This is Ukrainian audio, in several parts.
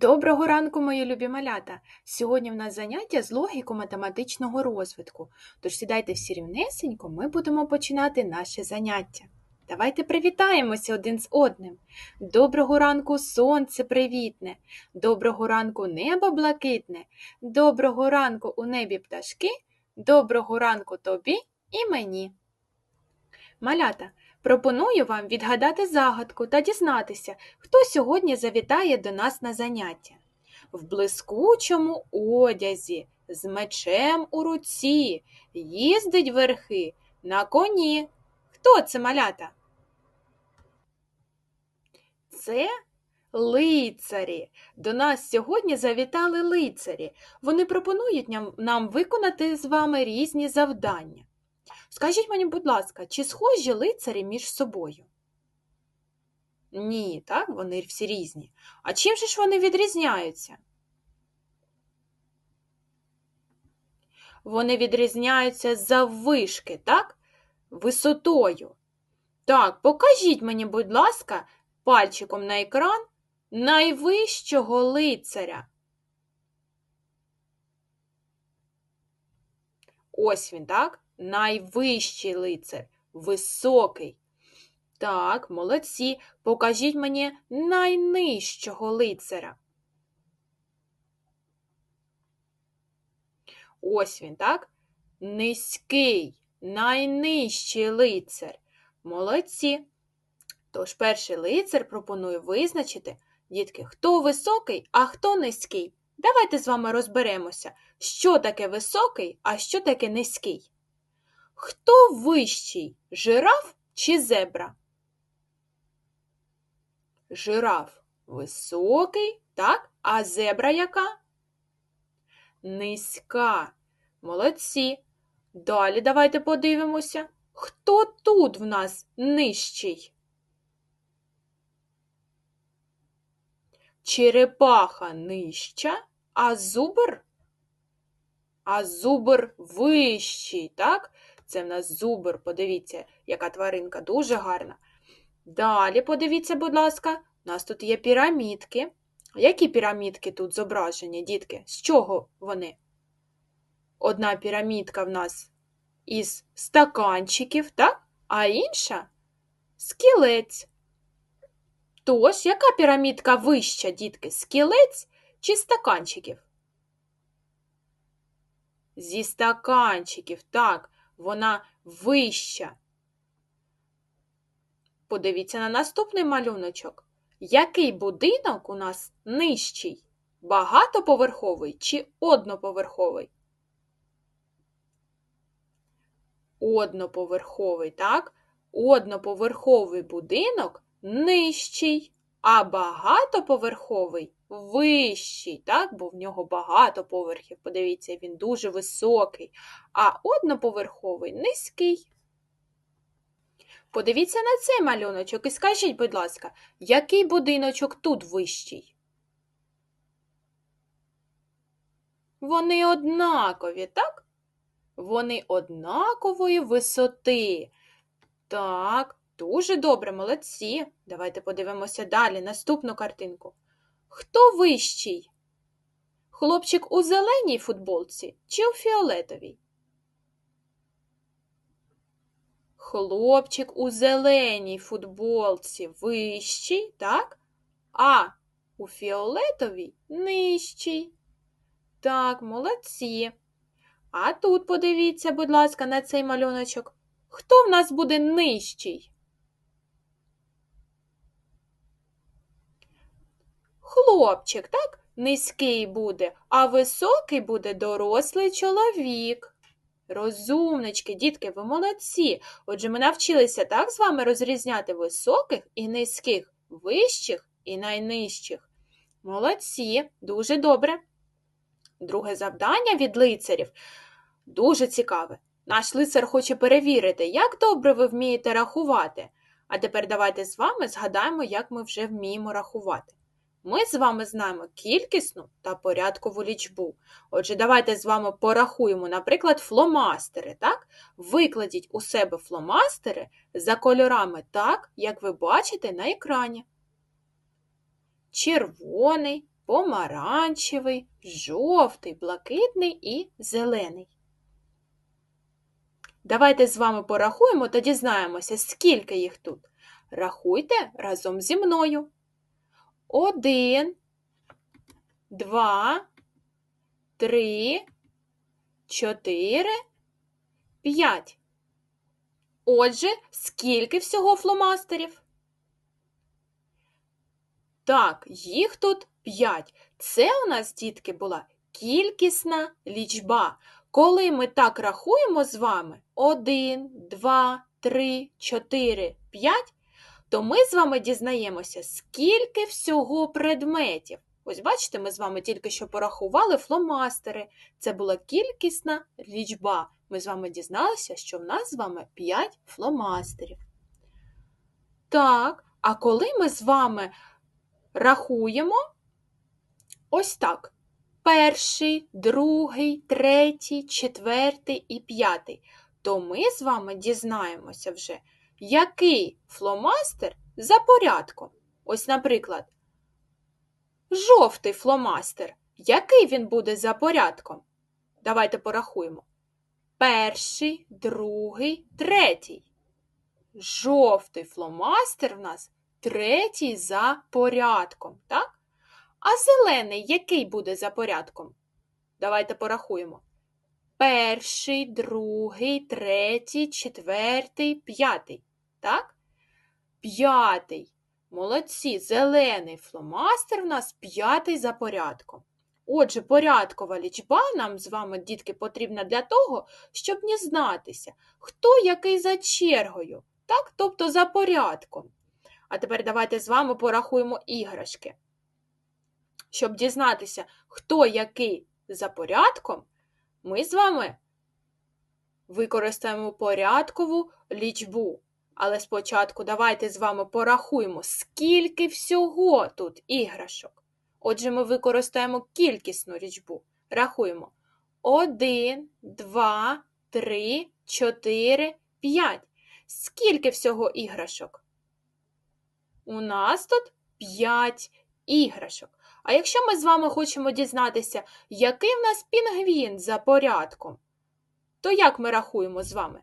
Доброго ранку, мої любі малята! Сьогодні в нас заняття з логіко-математичного розвитку. Тож сідайте всі рівнесенько, ми будемо починати наше заняття. Давайте привітаємося один з одним. Доброго ранку, сонце привітне, доброго ранку небо блакитне, доброго ранку у небі пташки, доброго ранку тобі і мені. Малята, пропоную вам відгадати загадку та дізнатися, хто сьогодні завітає до нас на заняття. В блискучому одязі, з мечем у руці, їздить верхи на коні. Хто це малята? Це лицарі. До нас сьогодні завітали лицарі. Вони пропонують нам, виконати з вами різні завдання. Скажіть мені, будь ласка, чи схожі лицарі між собою? Ні, так, вони всі різні. А чим же ж вони відрізняються? Вони відрізняються заввишки, так? Висотою. Так, покажіть мені, будь ласка, пальчиком на екран найвищого лицаря. Ось він, так? Найвищий лицар, високий. Так, молодці. Покажіть мені найнижчого лицаря. Ось він, так? Низький, найнижчий лицар. Молодці. Тож перший лицар пропонує визначити, дітки, хто високий, а хто низький. Давайте з вами розберемося, що таке високий, а що таке низький. Хто вищий жираф чи зебра? Жираф високий, так? А зебра яка? Низька. Молодці. Далі давайте подивимося, хто тут в нас нижчий? Черепаха нижча, а зубр? А зубр вищий, так? Це в нас зубр, подивіться, яка тваринка дуже гарна. Далі подивіться, будь ласка, у нас тут є пірамідки. Які пірамідки тут зображені, дітки? З чого вони? Одна пірамідка в нас із стаканчиків, так? а інша скілець. Тож, яка пірамідка вища, дітки? Скілець чи стаканчиків? Зі стаканчиків, так, вона вища. Подивіться на наступний малюночок. Який будинок у нас нижчий? Багатоповерховий чи одноповерховий? Одноповерховий, так? Одноповерховий будинок нижчий, а багатоповерховий вищий, так? бо в нього багато поверхів. Подивіться, він дуже високий, а одноповерховий низький. Подивіться на цей малюночок і скажіть, будь ласка, який будиночок тут вищий? Вони однакові, так? Вони однакової висоти. Так, дуже добре, молодці. Давайте подивимося далі наступну картинку. Хто вищий? Хлопчик у зеленій футболці чи у фіолетовій? Хлопчик у зеленій футболці вищий, так? А у фіолетовій нижчий. Так, молодці. А тут подивіться, будь ласка, на цей малюночок. Хто в нас буде нижчий? Хлопчик, так? Низький буде, а високий буде дорослий чоловік. Розумнички, дітки, ви молодці. Отже, ми навчилися так з вами розрізняти високих і низьких, вищих і найнижчих. Молодці, дуже добре. Друге завдання від лицарів дуже цікаве. Наш лицар хоче перевірити, як добре ви вмієте рахувати. А тепер давайте з вами згадаємо, як ми вже вміємо рахувати. Ми з вами знаємо кількісну та порядкову лічбу. Отже, давайте з вами порахуємо, наприклад, фломастери. так? Викладіть у себе фломастери за кольорами так, як ви бачите на екрані. Червоний, помаранчевий, жовтий, блакитний і зелений. Давайте з вами порахуємо та дізнаємося, скільки їх тут. Рахуйте разом зі мною. Один, два, три, чотири, п'ять. Отже, скільки всього фломастерів? Так, їх тут п'ять. Це у нас, дітки, була кількісна лічба. Коли ми так рахуємо з вами 1, 2, 3, 4, 5, то ми з вами дізнаємося, скільки всього предметів. Ось бачите, ми з вами тільки що порахували фломастери. Це була кількісна лічба. Ми з вами дізналися, що в нас з вами 5 фломастерів. Так, а коли ми з вами рахуємо ось так. Перший, другий, третій, четвертий і п'ятий, то ми з вами дізнаємося вже, який фломастер за порядком. Ось, наприклад, жовтий фломастер. Який він буде за порядком? Давайте порахуємо. Перший, другий, третій. Жовтий фломастер в нас третій за порядком, так? А зелений який буде за порядком? Давайте порахуємо. Перший, другий, третій, четвертий, п'ятий. Так? П'ятий. Молодці, зелений фломастер в нас п'ятий за порядком. Отже, порядкова лічба нам з вами, дітки, потрібна для того, щоб дізнатися, хто який за чергою, так? тобто за порядком. А тепер давайте з вами порахуємо іграшки. Щоб дізнатися, хто який за порядком, ми з вами використаємо порядкову лічбу. Але спочатку давайте з вами порахуємо, скільки всього тут іграшок. Отже, ми використаємо кількісну лічбу. Рахуємо. 1, 2, 3, 4, 5. Скільки всього іграшок? У нас тут 5 іграшок. А якщо ми з вами хочемо дізнатися, який в нас пінгвін за порядком, то як ми рахуємо з вами?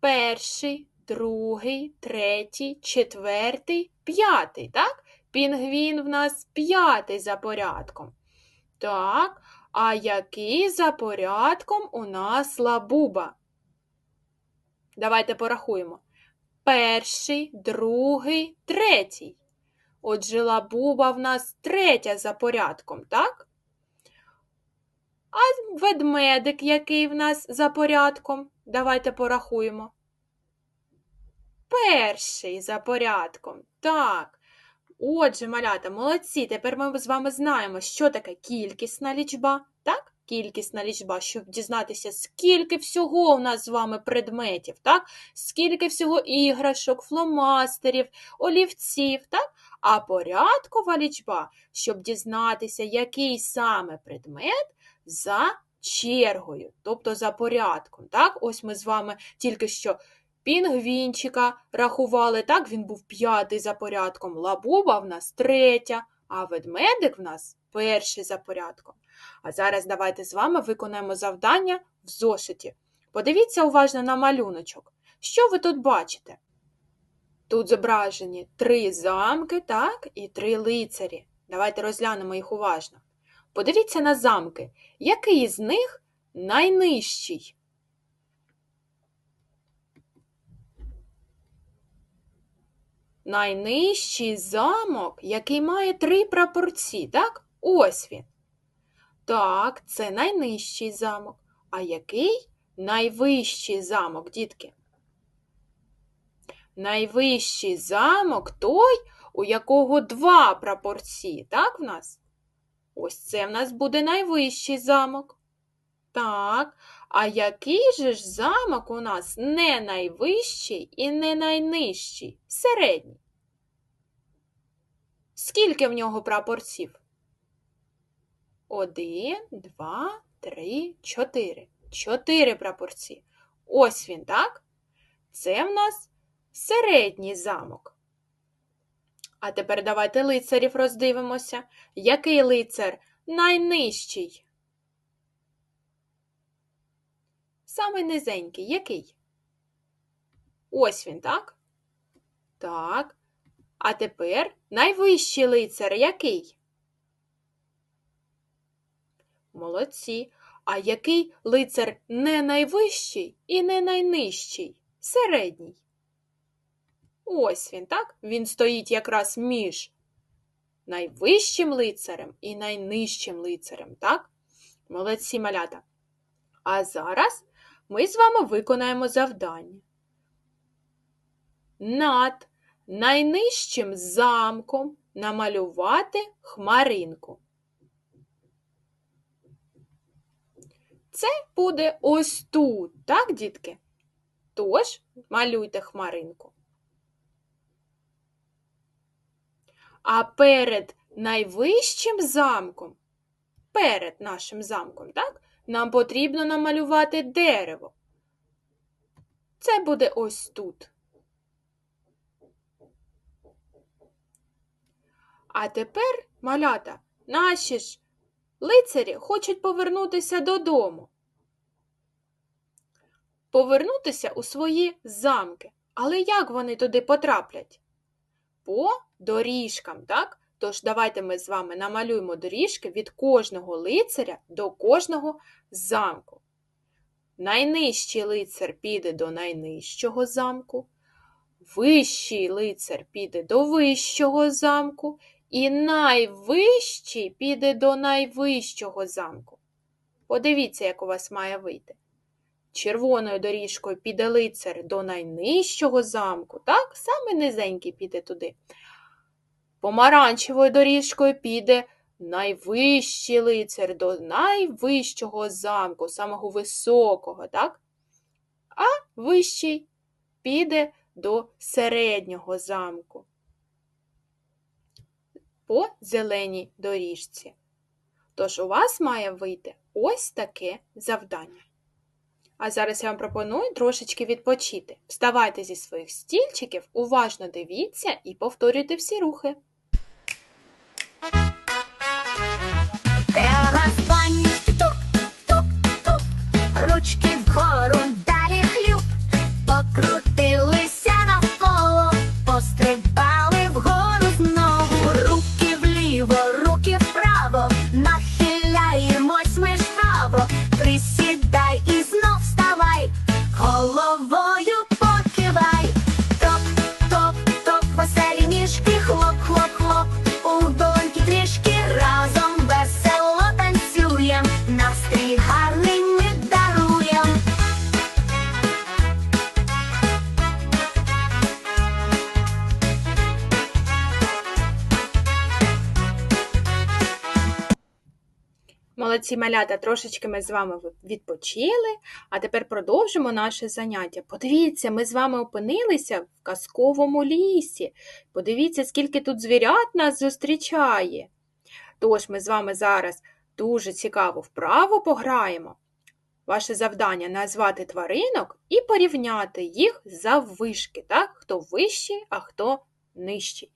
Перший, другий, третій, четвертий, п'ятий, так? Пінгвін в нас п'ятий за порядком. Так, а який за порядком у нас лабуба? Давайте порахуємо. Перший, другий, третій. Отже, лабуба в нас третя за порядком, так? А ведмедик, який в нас за порядком? Давайте порахуємо. Перший за порядком. Так. Отже, малята, молодці. Тепер ми з вами знаємо, що таке кількісна лічба, так? Кількісна лічба, щоб дізнатися, скільки всього у нас з вами предметів, так? Скільки всього іграшок, фломастерів, олівців, так? А порядкова лічба, щоб дізнатися, який саме предмет за чергою, тобто за порядком. Так? Ось ми з вами тільки що пінгвінчика рахували, так, він був п'ятий за порядком, лабуба в нас третя, а ведмедик в нас перший за порядком. А зараз давайте з вами виконаємо завдання в зошиті. Подивіться уважно на малюночок. Що ви тут бачите? Тут зображені три замки, так, і три лицарі. Давайте розглянемо їх уважно. Подивіться на замки. Який з них найнижчий? Найнижчий замок, який має три прапорці, так? Ось він. Так, це найнижчий замок. А який найвищий замок, дітки? Найвищий замок той, у якого два прапорці, так в нас? Ось це в нас буде найвищий замок. Так, а який же ж замок у нас не найвищий і не найнижчий, середній? Скільки в нього прапорців? Один, два, три, чотири. Чотири прапорці. Ось він, так? Це в нас середній замок. А тепер давайте лицарів роздивимося. Який лицар найнижчий? Самий низенький. Який? Ось він, так? Так. А тепер найвищий лицар який? Молодці. А який лицар не найвищий і не найнижчий? Середній. Ось він, так? Він стоїть якраз між найвищим лицарем і найнижчим лицарем, так? Молодці малята. А зараз ми з вами виконаємо завдання. Над найнижчим замком намалювати хмаринку. Це буде ось тут, так, дітки? Тож малюйте хмаринку. А перед найвищим замком, перед нашим замком, так, нам потрібно намалювати дерево. Це буде ось тут. А тепер, малята, наші ж лицарі хочуть повернутися додому. Повернутися у свої замки. Але як вони туди потраплять? По доріжкам, так? Тож давайте ми з вами намалюємо доріжки від кожного лицаря до кожного замку. Найнижчий лицар піде до найнижчого замку, вищий лицар піде до вищого замку, і найвищий піде до найвищого замку. Подивіться, як у вас має вийти. Червоною доріжкою піде лицар до найнижчого замку, так? Саме низенький піде туди. Помаранчевою доріжкою піде найвищий лицар до найвищого замку, самого високого, так? А вищий піде до середнього замку по зеленій доріжці. Тож у вас має вийти ось таке завдання. А зараз я вам пропоную трошечки відпочити. Вставайте зі своїх стільчиків, уважно дивіться і повторюйте всі рухи. Терас тук-тук-тук, ручки Молодці малята, трошечки ми з вами відпочили, а тепер продовжимо наше заняття. Подивіться, ми з вами опинилися в казковому лісі. Подивіться, скільки тут звірят нас зустрічає. Тож ми з вами зараз дуже цікаву вправу пограємо. Ваше завдання назвати тваринок і порівняти їх заввишки, так? Хто вищий, а хто нижчий.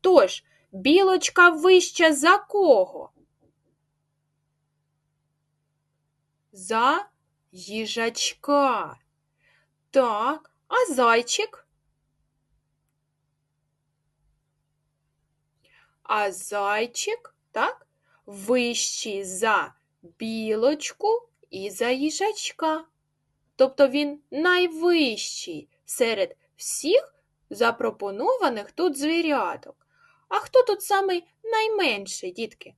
Тож, білочка вища за кого? За їжачка. Так, а зайчик? А зайчик, так, вищий за білочку і за їжачка. Тобто він найвищий серед всіх запропонованих тут звіряток. А хто тут самий найменший, дітки?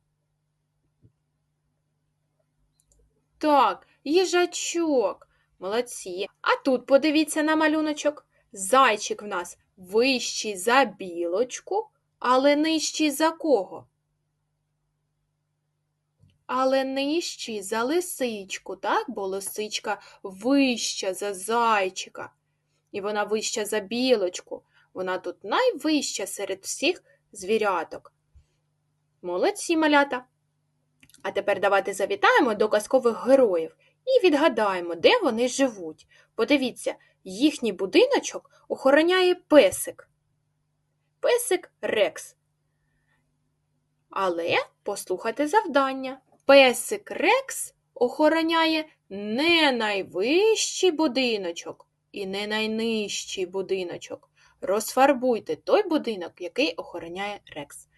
Так, їжачок. Молодці. А тут подивіться на малюночок. Зайчик в нас вищий за білочку, але нижчий за кого? Але нижчий за лисичку, так? Бо лисичка вища за зайчика. І вона вища за білочку. Вона тут найвища серед всіх звіряток. Молодці малята! А тепер давайте завітаємо до казкових героїв і відгадаємо, де вони живуть. Подивіться, їхній будиночок охороняє песик. Песик Рекс. Але послухайте завдання. Песик Рекс охороняє не найвищий будиночок і не найнижчий будиночок. Розфарбуйте той будинок, який охороняє Рекс.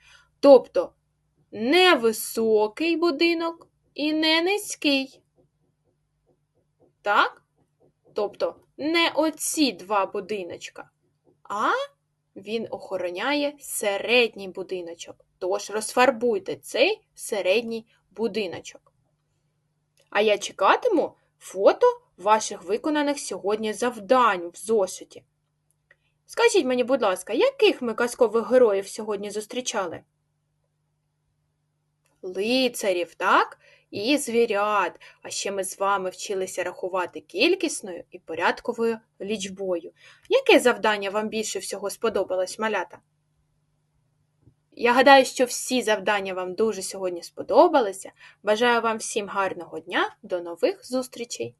Тобто не високий будинок і не низький. Так? Тобто не оці два будиночка, а він охороняє середній будиночок. Тож розфарбуйте цей середній будиночок. А я чекатиму фото ваших виконаних сьогодні завдань в зошиті. Скажіть мені, будь ласка, яких ми казкових героїв сьогодні зустрічали? Лицарів, так? І звірят. А ще ми з вами вчилися рахувати кількісною і порядковою лічбою. Яке завдання вам більше всього сподобалось, малята? Я гадаю, що всі завдання вам дуже сьогодні сподобалися. Бажаю вам всім гарного дня, до нових зустрічей!